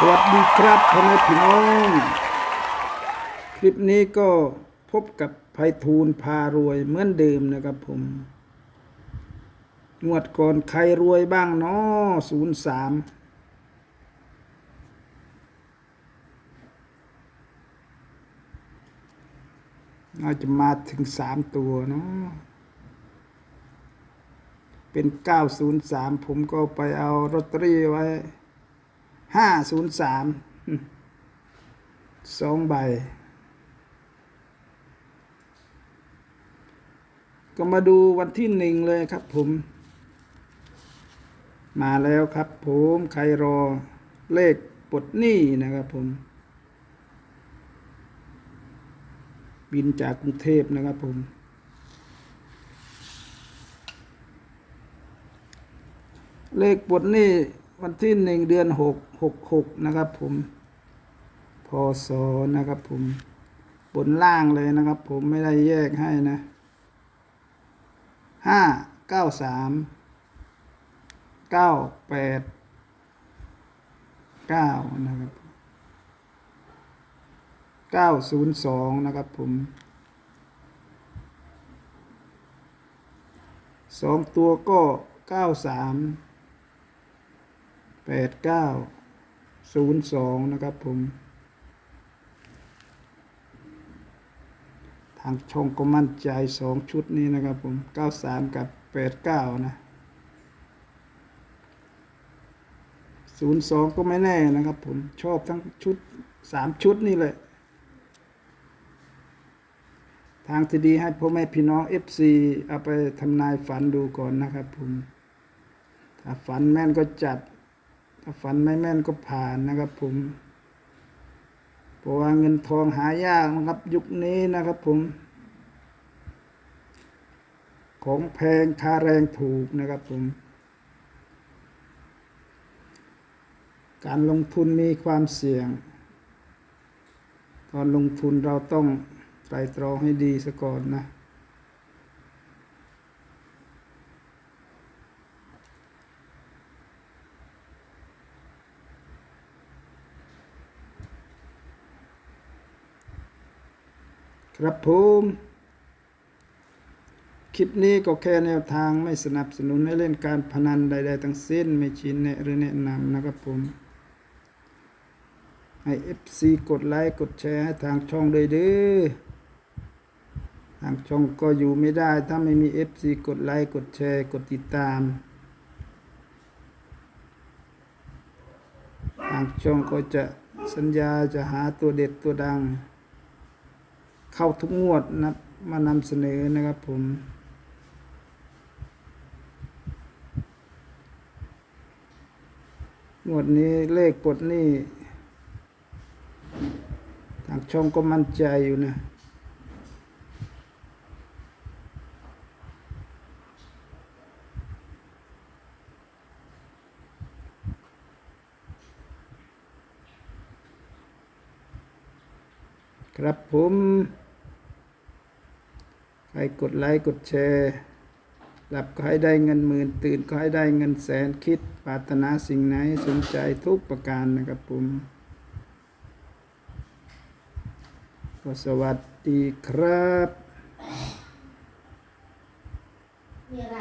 สวัสดีครับพ่อแม่พี่น้อง คลิปนี้ก็พบกับไพฑูรย์พารวยเหมือนเดิมนะครับผม งวดก่อนใครรวยบ้างเนาะศูนย์สามน่าจะมาถึงสามตัวเนาะเป็นเก้าศูนย์สามผมก็ไปเอาลอตเตอรี่ไว้ ห้าศูนย์สามสองใบ ก็มาดูวันที่หนึ่งเลยครับผม มาแล้วครับผมใครรอเลขปลดหนี้นะครับผม บินจากกรุงเทพนะครับผมเลขปลดหนี้ วันที่หนึ่งเดือนหกหกหกนะครับผมพศนะครับผมบนล่างเลยนะครับ ผมไม่ได้แยกให้นะห้าเก้าสามเก้าแปดเก้านะครับเก้าศูนย์สองนะครับผมสองตัวก็เก้าสาม แปดเก้าศูนย์สองนะครับผม ทางช่องก็มั่นใจสองชุดนี้นะครับผมเก้าสามกับแปดเก้านะศูนย์สองก็ไม่แน่นะครับผมชอบทั้งชุดสามชุดนี่แหละทางที่ดีให้พ่อแม่พี่น้องเอฟซีเอาไปทำนายฝันดูก่อนนะครับผม ถ้าฝันแม่นก็จัด ฝันไม่แม่นก็ผ่านนะครับ ผมเพราะว่าเงินทองหายากนะครับ ยุคนี้นะครับผม ของแพงค่าแรงถูกนะครับผม การลงทุนมีความเสี่ยง ตอนลงทุนเราต้องไตรตรองให้ดีซะก่อนนะ ครับผมคลิปนี้ก็แค่แนวทางไม่สนับสนุนให้เล่นการพนันใด ๆ ทั้งสิ้น ไม่ชี้แนะหรือแนะนำนะครับผมให้ FC กดไลค์กดแชร์ให้ทางช่องเลยเด้อทางช่องก็อยู่ไม่ได้ ถ้าไม่มี FC กดไลค์กดแชร์กดติดตาม ทางช่องก็จะสัญญาจะหาตัวเด็ดตัวดัง เข้าทุกงวดนะมานำเสนอนะครับผม งวดนี้เลขปลดนี้ทางช่องก็มั่นใจอยู่นะครับผม ให้กดไลค์กดแชร์ หลับก็ให้ได้เงินหมื่น ตื่นก็ให้ได้เงินแสนคิดปรารถนาสิ่งไหนสนใจทุกประการนะครับผมก็สวัสดีครับมีอะไร